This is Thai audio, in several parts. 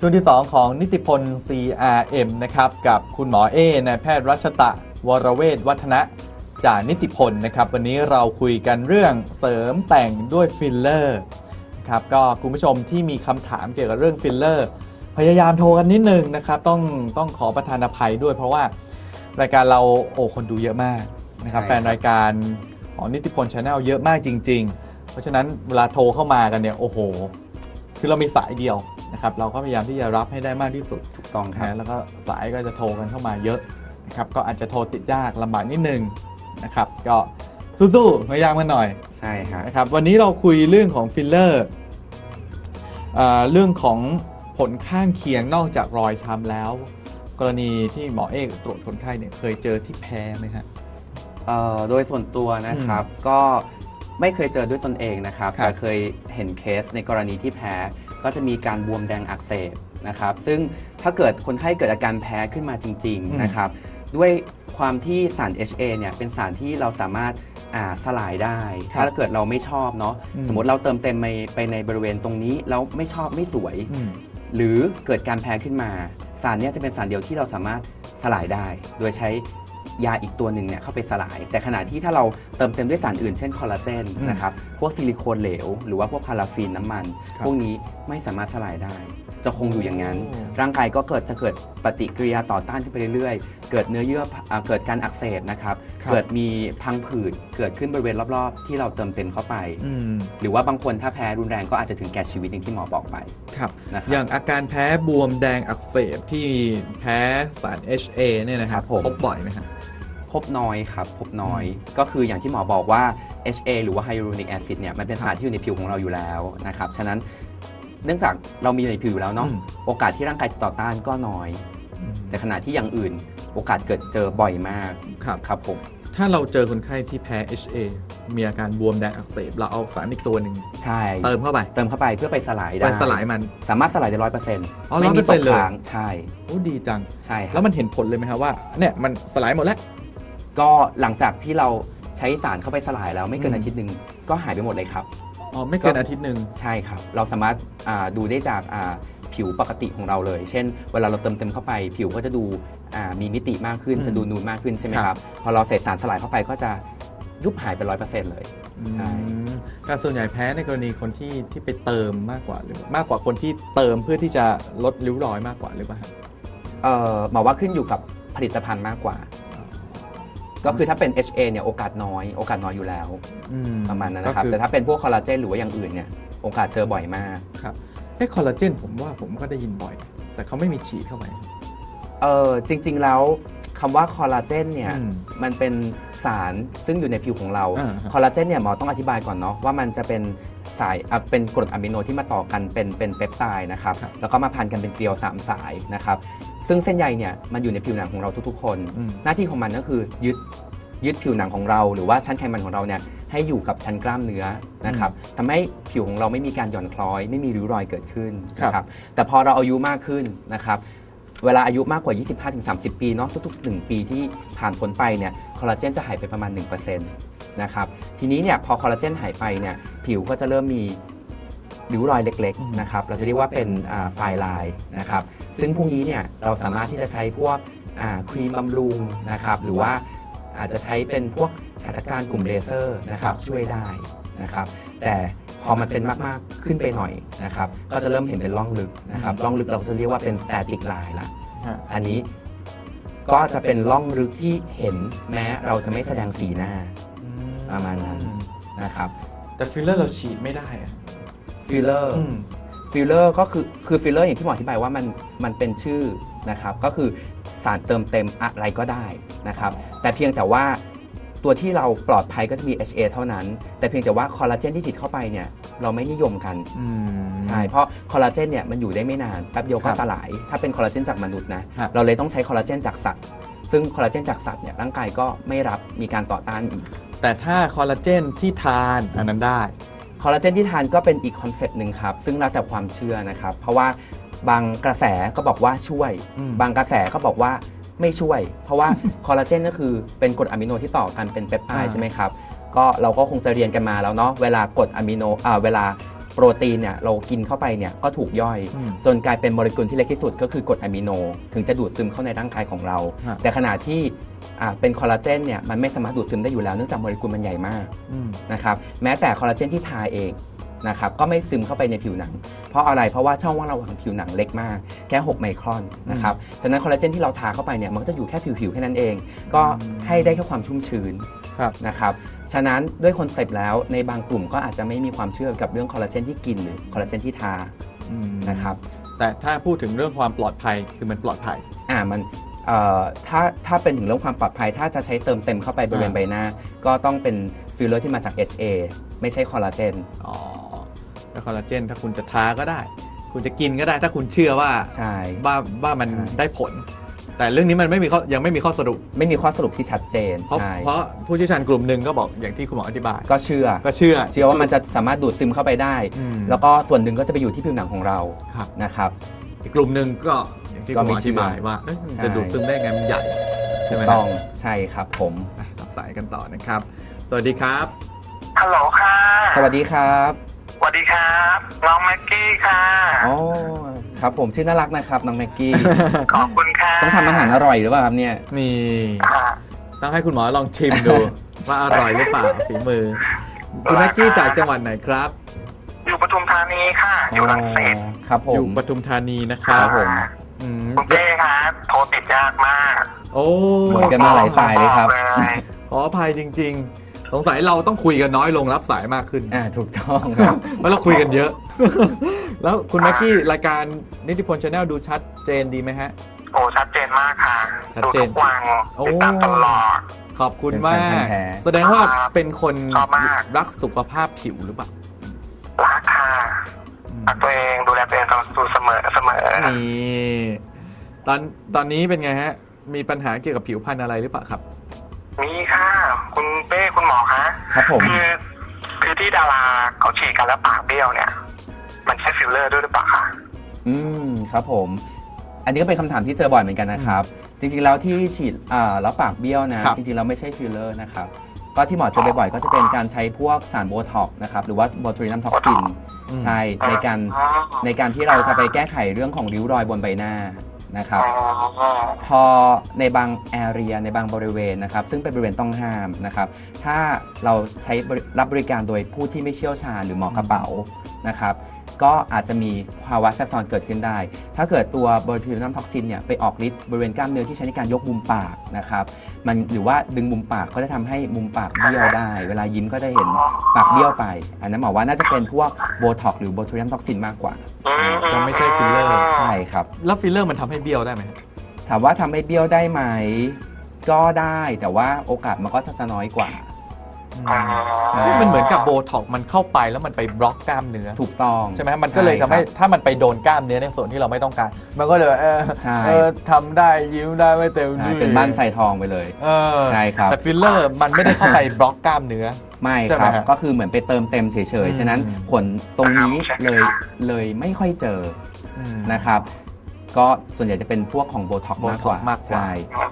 ช่วงที่ 2 ของนิติพล CRM นะครับ กับคุณหมอเอนายแพทย์รัชตะ วรเวทวัฒนะจากนิติพลนะครับ วันนี้เราคุยกันเรื่องเสริมแต่งด้วยฟิลเลอร์นะครับก็คุณผู้ชมที่มีคำถามเกี่ยวกับเรื่องฟิลเลอร์พยายามโทรกันนิดนึงนะครับต้องต้องขอประทานอภัยด้วย เพราะว่ารายการเราโอ้คนดูเยอะมากนะครับใช่ครับแฟนรายการของนิติพลชาแนลเยอะมากจริง ๆ เพราะฉะนั้นเวลาโทรเข้ามากันเนี่ยโอ้โห คือเรามีสายเดียว นะครับเราก็พยายามที่จะรับให้ได้มากที่สุดถูกต้องครับนะแล้วก็สายก็จะโทรกันเข้ามาเยอะนะครับก็อาจจะโทรติดยากลำบากนิดนึงนะครับก็สู้ๆพยายามกันหน่อยใช่ครับนะครับวันนี้เราคุยเรื่องของฟิลเลอร์อ่าเรื่องของผลข้างเคียงนอกจากรอยช้ำแล้ว กรณีที่หมอเอกตรวจคนไข้เนี่ยเคยเจอที่แพ้ไหมฮะเอ่อโดยส่วนตัวนะครับก็ไม่เคยเจอด้วยตนเองนะครับครับแต่เคยเห็นเคสในกรณีที่แพ้ ก็จะมีการบวมแดงอักเสบนะครับ ซึ่งถ้าเกิดคนไข้เกิดอาการแพ้ขึ้นมาจริงอืมๆนะครับ ด้วยความที่สาร HA เนี่ยเป็นสารที่เราสามารถอ่าสลายได้ถ้าเกิดเราไม่ชอบเนาะอืม สมมติเราเติมเต็มไปไปในบริเวณตรงนี้แล้วไม่ชอบไม่สวย อืม หรือเกิดการแพ้ขึ้นมา สารเนี้ยจะเป็นสารเดียวที่เราสามารถสลายได้ โดยใช้ ยาอีกตัวหนึ่งเนี่ยเข้าไปสลาย แต่ขณะที่ถ้าเราเติมเต็มด้วยสารอื่นเช่นคอลลาเจนอืมนะครับพวกซิลิโคนเหลว หรือว่าพวกพาราฟินน้ำมันครับพวกนี้ไม่สามารถสลายได้ จะคงอยู่อย่างนั้นโอ้ร่างกายก็เกิดจะเกิดปฏิกิริยาต่อต้านขึ้นไปเรื่อยๆ เกิดเนื้อเยื่ออ่าเกิดการอักเสบนะครับครับเกิดมีพังผืดเกิดขึ้นบริเวณรอบๆ ที่เราเติมเต็มเข้าไปอืมหรือว่าบางคนถ้าแพ้รุนแรงก็อาจจะถึงแก่ชีวิตอย่างที่หมอบอกไปครับนะครับอย่างอาการแพ้บวมแดงอักเสบที่แพ้สาร HA เนี่ยนะครับครับผมพบบ่อยไหมครับ พบน้อยครับ พบน้อย ก็คืออย่างที่หมอบอกว่า HA หรือว่า hyaluronic acid เนี่ยมันเป็นสารที่อยู่ในผิวของเราอยู่แล้วนะครับ ฉะนั้นเนื่องจากเรามีอยู่ในผิวอยู่แล้วเนาะอืมโอกาสที่ร่างกายจะต่อต้านก็น้อย แต่ขณะที่อย่างอื่นโอกาสเกิดเจอบ่อยมากครับครับผม ถ้าเราเจอคนไข้ที่แพ้ HA มีอาการบวมแดงอักเสบ เราเอาสารอีกตัวหนึ่งใช่เติมเข้าไป เติมเข้าไปเพื่อไปสลายไปได้สลายมัน สามารถสลายได้ร้อยเปอร์เซ็นต์อ๋อไม่มีตก100%เลยค้างใช่โอ้ดีจัง ใช่คแล้รับวมันเห็นผลเลยไหมครับว่าเนี่ยมันสลายหมดแล้ว ก็หลังจากที่เราใช้สารเข้าไปสลายแล้วไม่เกินอืมอาทิตย์หนึ่งก็หายไปหมดเลยครับ อ๋อไม่เกินอาทิตย์หนึ่งใช่ครับ เราสามารถอ่าดูได้จากอ่าผิวปกติของเราเลย เช่น เวลาเราเติมเต็มเข้าไป ผิวก็จะดูอ่ามีมิติมากขึ้นอืมจะดูนูนมากขึ้นใช่ไหมคครัรับบพอเราใส่สารสลายเข้าไปก็จะยุบหายไปร้อยเปอร์เซ็นต์เลย ใช่ อืมการส่วนใหญ่แพ้ในกรณีคนที่ที่ไปเติมมากกว่าหรือมากกว่าคนที่เติมเพื่อที่จะลดริ้วรอยมากกว่าหรือเปล่าครับเอ่อหมอว่าขึ้นอยู่กับผลิตภัณฑ์มากกว่า ก็คือถ้าเป็น HA เนี่ยโอกาสน้อยโอกาสน้อยอยู่แล้วอืประมาณนั้นนะครับ ก็อแต่ถ้าเป็นพวกคอลลาเจนหรือว่าอย่างอื่นเนี่ยโอกาสเจอบ่อยมากครับไอ้คอลลาเจนผมว่าผมก็ได้ยินบ่อย แต่เขาไม่มีฉีดเข้าไป เออจริง ๆ แล้วคำว่าคอลลาเจนเนี่ยอืม มันเป็นสารซึ่งอยู่ในผิวของเราอ่าครับคอลลาเจนเนี่ยหมอต้องอธิบายก่อนเนาะว่ามันจะเป็นสายอะเป็นกรดอะมิโนที่มาต่อกันเป็นเป็นเปปไทด์นะครับครับ แล้วก็มาพันกันเป็นเกลียว3สายนะครับซึ่งเส้นใยเนี่ยมันอยู่ในผิวหนังของเราทุกๆคน อืม หน้าที่ของมันก็คือยึดยึดผิวหนังของเรา หรือว่าชั้นไขมันของเราเนี่ยให้อยู่กับชั้นกล้ามเนื้อนะครับทำให้ผิวของเราไม่มีการหย่อนคล้อย ไม่มีริ้วรอยเกิดขึ้นนะครับแต่พอเราอายุมากขึ้นนะครับ เวลาอายุมากกว่า 25-30 ปีเนาะทุกๆ 1 ปีที่ผ่านพ้นไปเนี่ยคอลลาเจนจะหายไปประมาณ 1%นะครับทีนี้เนี่ยพอคอลลาเจนหายไปเนี่ยผิวก็จะเริ่มมีริ้วรอยเล็กๆนะครับเราจะเรียกว่าเป็นไฟลายนะครับซึ่งพวกนี้เนี่ยเราสามารถที่จะใช้พวกครีมบำรุงนะครับหรือว่าอาจจะใช้เป็นพวกหัตถการกลุ่มเลเซอร์นะครับช่วยได้ นะครับแต่พอมันเป็นมากๆขึ้นไปหน่อยนะครับก็จะเริ่มเห็นเป็นร่องลึกนะครับร่องลึกเราจะเรียกว่าเป็น static line ละฮะอันนี้ก็จะเป็นร่องลึกที่เห็นแม้เราจะไม่แสดงสีหน้าอืประมาณนั้นนะครับแต่ฟิลเลอร์เราฉีดไม่ได้อะฟิลเลอร์อืมฟิลเลอร์ก็คือคือฟิลเลอร์อย่างที่หมออธิบายว่ามันมันเป็นชื่อนะครับก็คือสารเติมเต็มอะไรก็ได้นะครับแต่เพียงแต่ว่า ตัวที่เราปลอดภัยก็จะมี HA เท่านั้น แต่เพียงแต่ว่าคอลลาเจนที่ฉีดเข้าไปเนี่ยเราไม่นิยมกันอืมใช่เพราะคอลลาเจนเนี่ยมันอยู่ได้ไม่นานแป๊บเดียวครัก็บสลาย ถ้าเป็นคอลลาเจนจากมนุษย์นะฮะเราเลยต้องใช้คอลลาเจนจากสัตว์ซึ่งคอลลาเจนจากสัตว์เนี่ยร่างกายก็ไม่รับมีการต่อต้านอีก แต่ถ้าคอลลาเจนที่ทานอันนั้นได้คอลลาเจนที่ทานก็เป็นอีกคอนเซปต์หนึ่งครับ ซึ่งแล้วแต่ความเชื่อนะครับ เพราะว่าบางกระแสก็บอกว่าช่วยอืมบางกระแสก็บอกว่า ไม่ช่วย เพราะว่าคอลลาเจนก็คือเป็นกรดอะมิโนที่ต่อกันเป็นเปปไทด์อ่าใช่ไหมครับก็เราก็คงจะเรียนกันมาแล้วเนาะเวลากรดอะมิโนอ่าเวลาโปรตีนเนี่ยเรากินเข้าไปเนี่ยก็ถูกย่อยอืมจนกลายเป็นโมเลกุลที่เล็กที่สุดก็คือกรดอะมิโน ถึงจะดูดซึมเข้าในร่างกายของเราฮะแต่ขณะที่อ่าเป็นคอลลาเจนเนี่ยมันไม่สามารถดูดซึมได้อยู่แล้วเนื่องจากโมเลกุลมันใหญ่มากอืมนะครับแม้แต่คอลลาเจนที่ทาเอง นะครับก็ไม่ซึมเข้าไปในผิวหนัง เพราะอะไรเพราะว่าช่องว่างระหว่างผิวหนังเล็กมากแค่6ไมครอนนะครับฉะนั้นคอลลาเจนที่เราทาเข้าไปเนี่ยมันก็จะอยู่แค่ผิวๆแค่นั้นเอง ก็ให้ได้แค่ความชุ่มชื้นครับนะครับฉะนั้นด้วยคอนเซปต์แล้วในบางกลุ่มก็อาจจะไม่มีความเชื่อกับเรื่องคอลลาเจนที่กินหรือคอลลาเจนที่ทาอืมนะครับแต่ถ้าพูดถึงเรื่องความปลอดภัยคือมันปลอดภัยอ่ามันเอ่อถ้าถ้าเป็นถึงเรื่องความปลอดภัย ถ้าจะใช้เติมเต็มเข้าไปบริเวณอ่าใบหน้า ก็ต้องเป็นฟิลเลอร์ที่มาจาก HA ไม่ใช่คอลลาเจนอ๋อ แล้วคอลลาเจนถ้าคุณจะทาก็ได้ คุณจะกินก็ได้ ถ้าคุณเชื่อว่าใช่ ว่าว่ามันใช่ได้ผล แต่เรื่องนี้มันไม่มีข้อยังไม่มีข้อสรุป ไม่มีข้อสรุปที่ชัดเจนเพราะใช่เพราะผู้เชี่ยวชาญกลุ่มหนึ่งก็บอกอย่างที่คุณหมออธิบาย ก็เชื่อ ก็เชื่อ เชื่อว่ามันจะสามารถดูดซึมเข้าไปได้ อืมแล้วก็ส่วนหนึ่งก็จะไปอยู่ที่ผิวหนังของเราครับ นะครับ อีกกลุ่มหนึ่งก็อย่างที่ก็คุณหมไม่ออเชื่ธิอบายว่าเอ๊ะมันใช่จะดูดซึมได้ไงมันใหญ่ใช่ไหมต้องใช่ครับผม อะรับสายกันต่อนะครับ สวัสดีครับ ฮัลโหลค่ะ สวัสดีครับส วัสดีครับ น้องแม็กกี้ค่ะ อ๋อครับผมชื่อน่ารักนะครับน้องแม็กกี้ ขอบคุณค่ะต้องทำอาหารอร่อยหรือเปล่าครับเนี่ย นี่ค่ะต้องให้คุณหมอลองชิมดู ว่าอร่อยหรือเปล่าฝีมือ คุณแม็กกี้จากจังหวัดไหนครับ อยู่ปทุมธานีค่ะ อยู่รังสิตครับผอยู่มปทุมธานีนะคครัรับบผมอืมคุณเป้ครับโทรติดยากมาก โอ้เหมือนกันมาหลายสายเลยครับอกเลยขออภัยจริง ๆ สงสัยเราต้องคุยกันน้อยลงรับสายมากขึ้นอ่าถูกต้องครับ เพราะเราคุยกันเยอะ แล้วคุณแม็กกี้รายการนิติพลชาแนลดูชัดเจนดีไหมฮะ โอ้ชัดเจนมากค่ะชัดดูเจนทุกวันโอ้ติดตามตลอดขอบคุณเป็นมาแฟนพันกธุ์แท้แสดงว่าเป็นคนชอบมากรักสุขภาพผิวหรือเปล่ารักค่ะรักตัวเองดูแลตัวเองเสมอเสมอนี่ตอนตอนนี้เป็นไงฮะ มีปัญหาเกี่ยวกับผิวพรรณอะไรหรือเปล่าครับ มีค่ะ คุณเป้คุณหมอคะครับผม คือคือที่ดาราเขาฉีดกันแล้วปากเบี้ยวเนี่ย มันใช่ฟิลเลอร์ด้วยหรือเปล่าคะอืมครับผม อันนี้ก็เป็นคำถามที่เจอบ่อยเหมือนกันนะครับ จริงๆแล้วที่ฉีดอ่าแล้วปากเบี้ยวนะ ครับ จริงๆแล้วไม่ใช่ฟิลเลอร์นะครับ ก็ที่หมอเจอบ่อยๆก็จะเป็นการใช้พวกสารโบท็อกซ์นะครับ หรือว่าบอทูลินัมท็อกซิน ใช่ในการ อ๋อในการที่เราจะไปแก้ไขเรื่องของริ้วรอยบนใบหน้า นะครับอ๋อพอในบางแอเรียในบางบริเวณนะครับ ซึ่งเป็นบริเวณต้องห้ามนะครับ ถ้าเราใช้บริรับบริการโดยผู้ที่ไม่เชี่ยวชาญหรือหมอกระเป๋านะครับ ก็อาจจะมีภาวะแทรกซ้อนเกิดขึ้นได้ ถ้าเกิดตัวบริทินัมท็อกซินเนี่ยไปออกฤทธิ์บริเวณกล้ามเนื้อที่ใช้ในการยกมุมปากนะครับมันหรือว่าดึงมุมปากก็จะทำให้มุมปากเบี้ยวได้ เวลายิ้มก็จะเห็นปากเบี้ยวไป อันนั้นหมอว่าน่าจะเป็นพวกโบท็อกหรือโบทูลินัมท็อกซินมากกว่าอืจะไม่ใช่ฟิลเลอร์ใช่ครับแล้วฟิลเลอร์มันทำให้เบี้ยวได้ไหมฮะถามว่าทำให้เบี้ยวได้ไหมก็ได้แต่ว่าโอกาสมันก็จะน้อยกว่า อ๋อใช่มันเหมือนกับโบท็อกซ์มันเข้าไปแล้วมันไปบล็อกกล้ามเนื้อ ถูกต้องใช่ไหมมันก็เลยทำให้ช่ครับถ้ามันไปโดนกล้ามเนื้อในส่วนที่เราไม่ต้องการ มันก็เลยเออใช่ เออทำได้ยิ้มได้ไม่เต็มใช่ที่เป็นบ้านใส่ทองไปเลย เออใช่ครับ แต่ฟิลเลอร์มันไม่ได้เข้าไปบล็อกกล้ามเนื้อ ไม่ใช่คไหมรับ ฮะก็คือเหมือนไปเติมเต็มเฉอืยมๆ ฉะนั้นผลตรงนี้เลยเลยไม่ค่อยเจออืมนะครับ ก็ส่วนใหญ่จะเป็นพวกของโบท็อกมากกว่า Botox มากกว่าใช่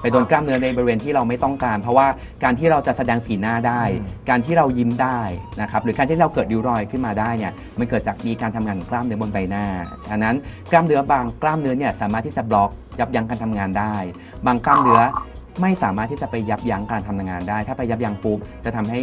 ไปโดนกล้ามเนื้อในบริเวณที่เราไม่ต้องการ เพราะว่าการที่เราจะแสดงสีหน้าได้ อืม การที่เรายิ้มได้นะครับ หรือการที่เราเกิดริ้วรอยขึ้นมาได้เนี่ย มันเกิดจากมีการทำงานของกล้ามเนื้อบนใบหน้า ฉะนั้นกล้ามเนื้อบางกล้ามเนื้อเนี่ยสามารถที่จะบล็อกยับยั้งการทำงานได้ บางกล้ามเนื้อไม่สามารถที่จะไปยับยั้งการทำงานได้ ถ้าไปยับยั้งปุ๊บจะทำให้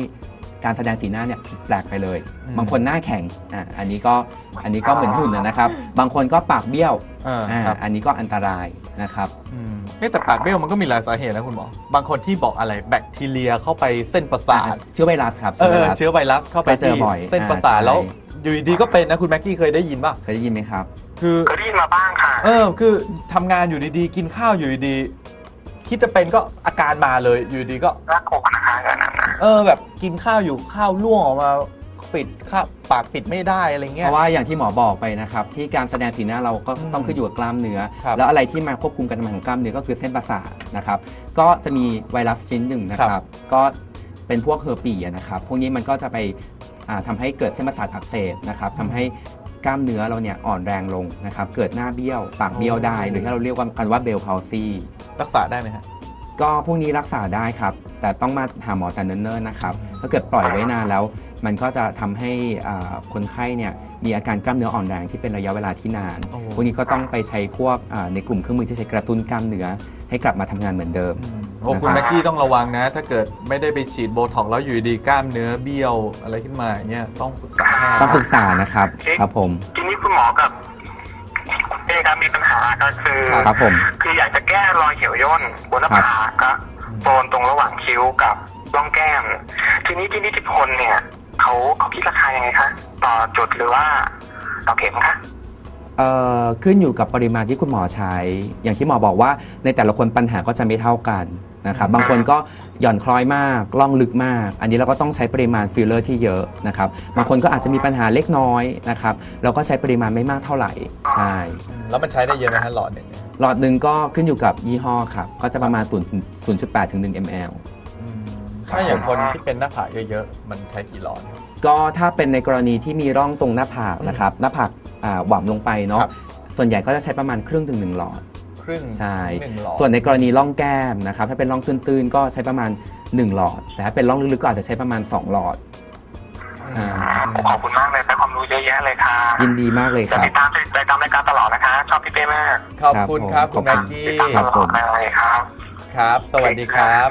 การแสดงสีหน้าเนี่ยผิดแปลกไปเลยอืมบางคนหน้าแข็งอะอันนี้ก็อันนี้ก็เหมือนหุ่นนะนะครับ บางคนก็ปากเบี้ยวอ่าอ่าครับอันนี้ก็อันตรายนะครับ อืมเอ๊ะแต่ปากเบี้ยวมันก็มีหลายสาเหตุนะคุณหมอ บางคนที่บอกอะไรแบคทีเรียเข้าไปเส้นประสาทเชื้อไวรัสครับเอเชื้อไวอรัส เชื้อไวรัสเข้าไปก็เจอที่บ่อยเส้นประสาทอ่าแล้วใช่อยู่ดีๆก็เป็นนะคุณแม็กกี้เคยได้ยินป่ะเคยได้ยินไหมครับ คือ เคยได้ยินมาบ้างค่ะ เออคือทำงานอยู่ดีๆ กินข้าวอยู่ดีๆคิดจะเป็นก็อาการมาเลยอยู่ดีๆก็น่ากลัวนะคะอย่างนั้นนะ เออแบบกินข้าวอยู่ข้าวล่วงออกมาปิดข้าวปากปิดไม่ได้อะไรเพเงี้ย ราะว่าอย่างที่หมอบอกไปนะครับที่การแสดงสีหน้าเราก็อืมต้องขึ้นอยู่กับกล้ามเนื้อ ครับแล้วอะไรที่มาควบคุมการทำงานของกล้ามเนื้อก็คือเส้นประสาทนะครับก็จะมีไวรัสชนิดหนึ่งนะคครัรับบก็เป็นพวกเฮอร์ปีอะนะครับพวกนี้มันก็จะไปอ่าทำาให้เกิดเส้นประสาทอักเสบนะครับทำให้กล้ามเนื้อเราเนี่ยอ่อนแรงลงนะครับเกิดหน้าเบี้ยวปากเบี้ยวได้หรือที่เราเรียกว่ากันว่าเบลพาวซีรักษาได้ไหมฮะ ก็พวกนี้รักษาได้ครับ แต่ต้องมาหาหมอแต่เนิ่นๆนะครับถ้าเกิดปล่อยไว้นานแล้ว มันก็จะทำให้อ่าคนไข้เนี่ยมีอาการกล้ามเนื้ออ่อนแรงที่เป็นระยะเวลาที่นาน โอ้พวกนี้ก็ต้องไปใช้พวกอ่าในกลุ่มเครื่องมือที่ใช้กระตุ้นกล้ามเนื้อให้กลับมาทำงานเหมือนเดิม โอ้คุณแม็กกี้ต้องระวังนะ ถ้าเกิดไม่ได้ไปฉีดโบท็อกซ์แล้วอยู่ดีๆกล้ามเนื้อเบี้ยวอะไรขึ้นมาอย่างเงี้ยต้องปรึกษาแพทย์ ต้องปรึกษานะครับครับผม ทีนี้คุณหมอกับ เอกครับมีปัญหาก็คือ ครับผม คืออยากจะแก้รอยเหี่ยวย่นบนหน้าผากก็โซนตรงระหว่างคิ้วกับร่องแก้ม ทีนี้ที่นิติพลเนี่ยเขาเขาคิดราคายังไงคะ ต่อจุดหรือว่าต่อเข็มคะเอ่อขึ้นอยู่กับปริมาณที่คุณหมอใช้ อย่างที่หมอบอกว่าในแต่ละคนปัญหาก็จะไม่เท่ากัน นะครับบางคนก็หย่อนคล้อยมากล่องลึกมาก อันนี้เราก็ต้องใช้ปริมาณฟิลเลอร์ที่เยอะนะครับบางคนก็อาจจะมีปัญหาเล็กน้อยนะครับเราก็ใช้ปริมาณไม่มากเท่าไหร่ใช่แล้วมันใช้ได้เยอะไหมฮะหลอดหนึ่งเนี่ยหลอดหนึ่งก็ขึ้นอยู่กับยี่ห้อครับก็จะประมาณ0 0.8ถึง1 ml อืมถ้าอย่างคนที่เป็นหน้าผากเยอะๆ มันใช้กี่หลอดครับก็ถ้าเป็นในกรณีที่มีร่องตรงหน้าผากนะครับหน้าผากอ่าหว่ำลงไปเนาะครับ ส่วนใหญ่ก็จะใช้ประมาณครึ่งถึงหนึ่งหลอด ครึ่งใช่หนึ่งหลอดส่วนในกรณีร่องแก้มนะครับถ้าเป็นร่องตื้นๆ ก็ใช้ประมาณ 1 หลอด แต่ถ้าเป็นร่องลึกๆก็อาจจะใช้ประมาณ 2 หลอดใช่ขอบคุณมากเลยได้ความรู้เยอะแยะเลยค่ะยินดีมากเลยคจะรับติดตามติดตามรายการตลอดนะคะ ชอบพี่เป้มาก ขอบคุณครับคุณแม็กกี้ติดตามตลอดเลยครับ ครับ สวัสดีครับ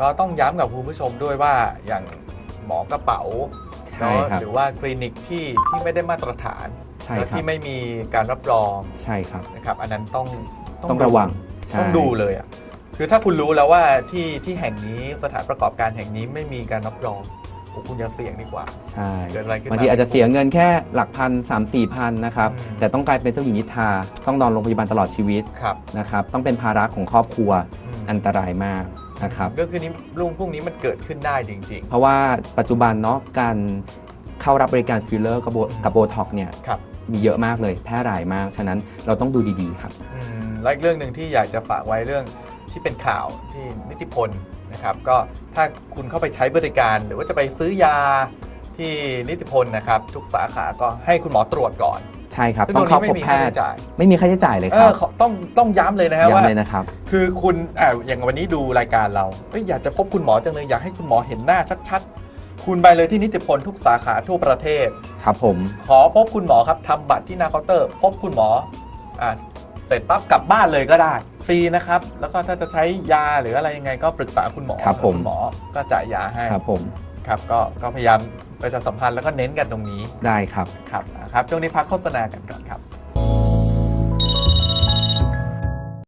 ก็ต้องย้ำกับคุณผู้ชมด้วยว่าอย่างหมอกระเป๋า ใช่เนาะครับหรือว่าคลินิกที่ที่ไม่ได้มาตรฐานใช่และครับที่ไม่มีการรับรองใช่ครับ นะครับ อันนั้นต้องต้องระวังใช่ต้องดูเลยอะคือถ้าคุณรู้แล้วว่าที่ที่แห่งนี้สถานประกอบการแห่งนี้ไม่มีการรับรองโอ้คุณอย่าเสี่ยงดีกว่า ใช่เกิดอะไรขึ้นมาบางทีอาจจะเสียเงินแค่หลักพันสามสี่พันนะครับ อืม แต่ต้องกลายเป็นเจ้าหญิงนิทราต้องนอนโรงพยาบาลตลอดชีวิตครับนะครับ ต้องเป็นภาระของครอบครัวอืมอันตรายมาก นะครับก็คือนี้ลุงพวกนี้มันเกิดขึ้นได้จริง เพราะว่าปัจจุบันเนาะการเข้ารับบริการฟิลเลอร์กับโบกับโบท็อกเนี่ยๆ ครับมีเยอะมากเลยแพร่หลายมาก ฉะนั้นเราต้องดูดีๆครับ อืมและอีกเรื่องหนึ่งที่อยากจะฝากไว้เรื่องที่เป็นข่าวที่นิติพลนะครับ ก็ถ้าคุณเข้าไปใช้บริการ หรือว่าจะไปซื้อยาที่นิติพลนะครับ ทุกสาขาก็ให้คุณหมอตรวจก่อนใช่ครับซึ่งต้ตอรงงเข้านี้พไม่บมีแพค่าทใช้ย์จ่ายไม่มีค่าใช้จ่ายเลยเอครัอบ ขอต้องต้องย้ำเลยนะฮะว่า ย้ำเลยนะครับ คือคุณอ่าอย่างวันนี้ดูรายการเราเอ้ยอยากจะพบคุณหมอจังเลยอยากให้คุณหมอเห็นหน้าชัดๆ คุณไปเลยที่นิติพลทุกสาขาทั่วประเทศ ครับผม ขอพบคุณหมอครับทำบัตรที่หน้าเคาน์เตอร์ พบคุณหมออ่าเสร็จปั๊บกลับบ้านเลยก็ได้ ฟรีนะครับ แล้วก็ถ้าจะใช้ยาหรืออะไรยังไงก็ปรึกษาคุณหมอครับผม ณหมอก็จ่ายยาให้ครับผม ครับก็ก็พยายาม ประชาสัมพันธ์แล้วก็เน้นกันตรงนี้ได้ครับครับอ่าครับช่วงนี้พักโฆษณากันก่อนครับ